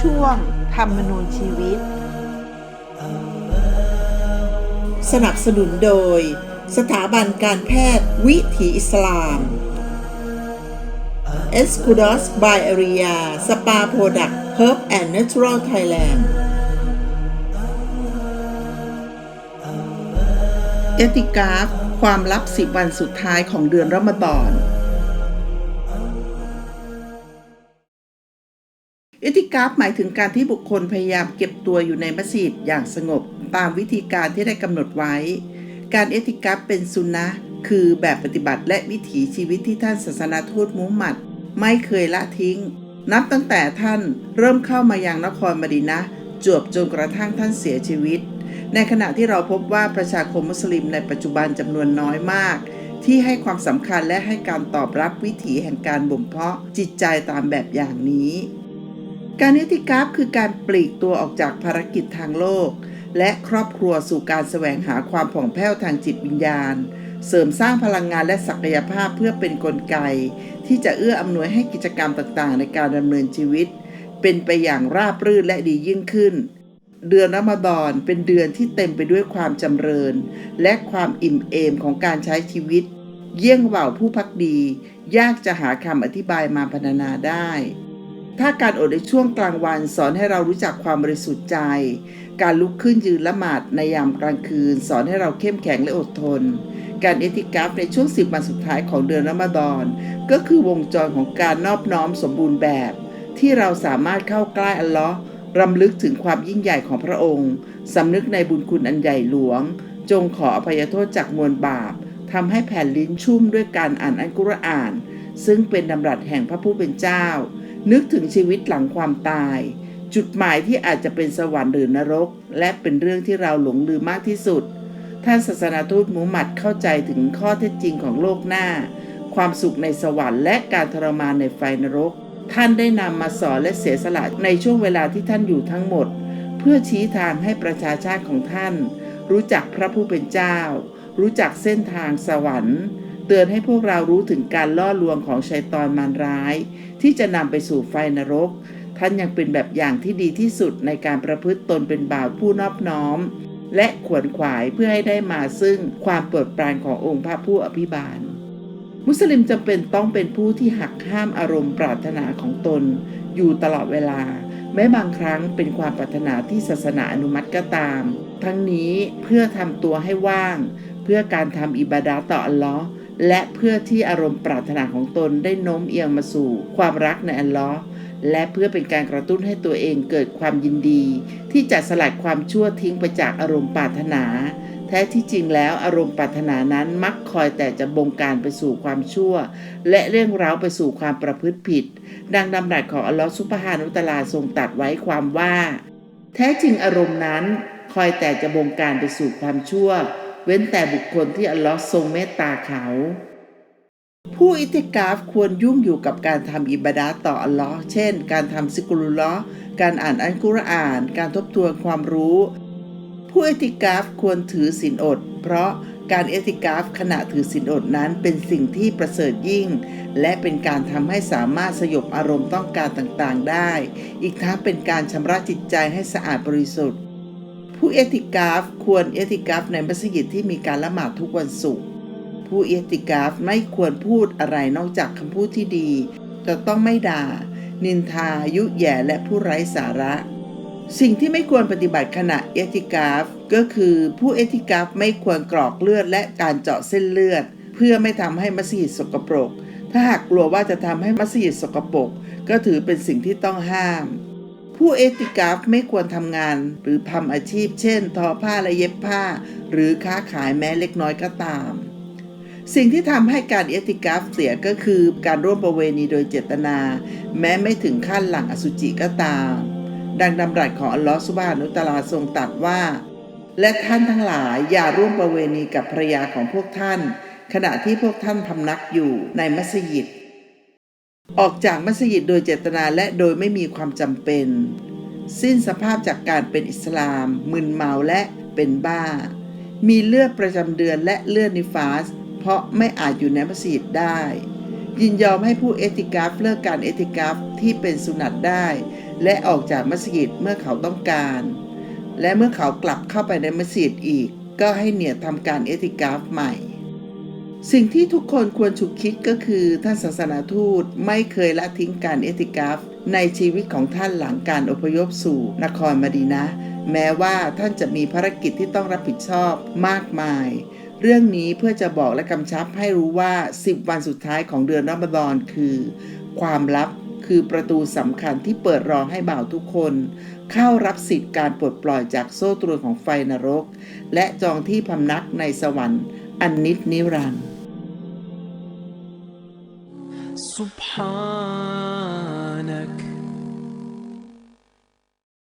ช่วง ธรรมนูญชีวิต สนับสนุนโดย สถาบันการแพทย์วิถีอิสลาม e s c u d o s by Area Spa Product Herb and Natural Thailand เอติกาฟความลับสิบวันสุดท้ายของเดือนรอมฎอน อติกาฟหมายถึงการที่บุคคลพยายามเก็บตัวอยู่ในมัสยิดอย่างสงบ ตามวิธีการที่ได้กำหนดไว้ การเอติกาฟเป็นสุนนะคือแบบปฏิบัติและวิถีชีวิตที่ท่านศาสนาทูตมุฮัมมัด ไม่เคยละทิ้ง นับตั้งแต่ท่านเริ่มเข้ามายังนครมดินะจวบจนกระทั่งท่านเสียชีวิต ในขณะที่เราพบว่าประชาคมมุสลิมในปัจจุบันจำนวนน้อยมาก ที่ให้ความสำคัญและให้การตอบรับวิถีแห่งการบ่มเพาะจิตใจตามแบบอย่างนี้ การนิติกราฟคือการปลีกตัวออกจากภารกิจทางโลก และครอบครัวสู่การแสวงหาความผ่องแผ้วทางจิตวิญญาณ เสริมสร้างพลังงานและศักยภาพเพื่อเป็นนกลไก ที่จะเอื้ออำนวยให้กิจกรรมต่างๆ ในการดำเนินชีวิต เป็นไปอย่างราบรื่นและดียิ่งขึ้น เดือนรอมฎอนเป็นเดือนที่เต็มไปด้วยความจำเริญ และความอิ่มเอมของการใช้ชีวิต เยี่ยงเบาผู้พักดี ยากจะหาคำอธิบายมาพรรณนาได้ ถ้าการอดในช่วงกลางวันสอนให้เรารู้จักความบริสุทธิ์ใจ การลุกขึ้นยืนละหมาดในยามกลางคืน สอนให้เราเข้มแข็งและอดทน การเอติกราฟในช่วงสิบวันสุดท้ายของเดือนรอมฎอน ก็คือวงจรของการนอบน้อมสมบูรณ์แบบ ที่เราสามารถเข้าใกล้อัลลอฮ์รำลึกถึงความยิ่งใหญ่ของพระองค์สำนึกในบุญคุณอันใหญ่หลวง จงขออภัยโทษจากมวลบาปทำให้แผ่นลิ้นชุ่มด้วยการอ่านอัลกุรอาน ซึ่งเป็นดำรัสแห่งพระผู้เป็นเจ้า นึกถึงชีวิตหลังความตาย จุดหมายที่อาจจะเป็นสวรรค์หรือนรก และเป็นเรื่องที่เราหลงลืมมากที่สุด ท่านศาสนาทูตมูฮัมหมัดเข้าใจถึงข้อเท็จจริงของโลกหน้า ความสุขในสวรรค์และการทรมานในไฟนรก ท่านได้นำมาสอนและเสียสละในช่วงเวลาที่ท่านอยู่ทั้งหมด เพื่อชี้ทางให้ประชาชาติของท่าน รู้จักพระผู้เป็นเจ้า รู้จักเส้นทางสวรรค์ เตือนให้พวกเรารู้ถึงการล่อลวงของชัยตอนมารร้าย ที่จะนำไปสู่ไฟนรก ท่านยังเป็นแบบอย่างที่ดีที่สุดในการประพฤติตนเป็นบ่าวผู้นอบน้อม และขวนขวายเพื่อให้ได้มาซึ่งความโปรดปรานขององค์พระผู้อภิบาล มุสลิมจำเป็นต้องเป็นผู้ที่หักห้ามอารมณ์ปรารถนาของตน อยู่ตลอดเวลา แม้บางครั้งเป็นความปรารถนาที่ศาสนาอนุมัติก็ตาม ทั้งนี้เพื่อทำตัวให้ว่าง เพื่อการทำอิบาดาต่ออัลลอฮ์ และเพื่อที่อารมณ์ปรารถนาของตนได้โน้มเอียงมาสู่ความรักในอัลลอฮ์และเพื่อเป็นการกระตุ้นให้ตัวเองเกิดความยินดี ที่จะสลัดความชั่วทิ้งไปจากอารมณ์ปรารถนา แท้ที่จริงแล้วอารมณ์ปรารถนานั้นมักคอยแต่จะบงการไปสู่ความชั่ว และเรื่องร้าวไปสู่ความประพฤติผิด ดังดำรัสของอัลลอฮฺซุบฮานุตลาทรงตัดไว้ความว่า แท้จริงอารมณ์นั้นคอยแต่จะบงการไปสู่ความชั่ว เว้นแต่บุคคลที่อัลลอฮ์ทรงเมตตาเขา ผู้อิติกาฟควรยุ่งอยู่กับการทำอิบาดาต่ออัลลอฮ์เช่น การทำซิกุลุลลอฮ์การอ่านอัลกุรอาน การทบทวนความรู้ ผู้เอติกาฟควรถือศีลอด เพราะการเอติกาฟขณะถือศีลอดนั้นเป็นสิ่งที่ประเสริฐยิ่ง และเป็นการทำให้สามารถสยบอารมณ์ต้องการต่างๆได้ อีกทั้งเป็นการชำระจิตใจให้สะอาดบริสุทธิ์ ผู้เอติกาฟควรเอติกาฟในมัสยิดที่มีการละหมาดทุกวันศุกร์ผู้เอติกาฟไม่ควรพูดอะไรนอกจากคำพูดที่ดี จะต้องไม่ด่า นินทา ยุแย่และผู้ไร้สาระ สิ่งที่ไม่ควรปฏิบัติขณะเอติกาฟก็คือผู้เอติกาฟไม่ควรกรอกเลือดและการเจาะเส้นเลือด เพื่อไม่ทำให้มัสยิดสกปรก ถ้าหากกลัวว่าจะทำให้มัสยิดสกปรกก็ถือเป็นสิ่งที่ต้องห้าม ผู้เอติกาฟไม่ควรทำงาน หรือทำอาชีพ เช่น ทอผ้าและเย็บผ้า หรือค้าขายแม้เล็กน้อยก็ตาม สิ่งที่ทำให้การเอติกาฟเสียก็คือการร่วมประเวณีโดยเจตนา แม้ไม่ถึงขั้นหลังอสุจิก็ตาม ดังดำรัสของอัลลอฮฺสุบานุตาลาทรงตรัสว่า และท่านทั้งหลายอย่าร่วมประเวณีกับภรรยาของพวกท่าน ขณะที่พวกท่านพำนักอยู่ในมัสยิด ออกจากมัสยิดโดยเจตนาและโดยไม่มีความจำเป็น สิ้นสภาพจากการเป็นอิสลาม มึนเมาและเป็นบ้า มีเลือดประจำเดือนและเลือดนิฟาส เพราะไม่อาจอยู่ในมัสยิดได้ ยินยอมให้ผู้เอติกัฟเลิกการเอติกัฟที่เป็นสุนัตได้ และออกจากมัสยิดเมื่อเขาต้องการ และเมื่อเขากลับเข้าไปในมัสยิดอีก ก็ให้เนียดทำการเอติกัฟใหม่ สิ่งที่ทุกคนควรฉุกคิดก็คือท่านศาสนาทูตไม่เคยละทิ้งการเอติกัฟในชีวิตของท่านหลังการอพยพสู่นครมดีนะ แม้ว่าท่านจะมีภารกิจที่ต้องรับผิดชอบมากมาย เรื่องนี้เพื่อจะบอกและกำชับให้รู้ว่า 10 วันสุดท้ายของเดือนรอมฎอนคือ ความลับคือประตูสำคัญที่เปิดรองให้บ่าวทุกคน เข้ารับสิทธิ์การปลดปล่อยจากโซ่ตรวนของไฟนรก และจองที่พำนักในสวรรค์อันนิจนิรันดร์ سبحان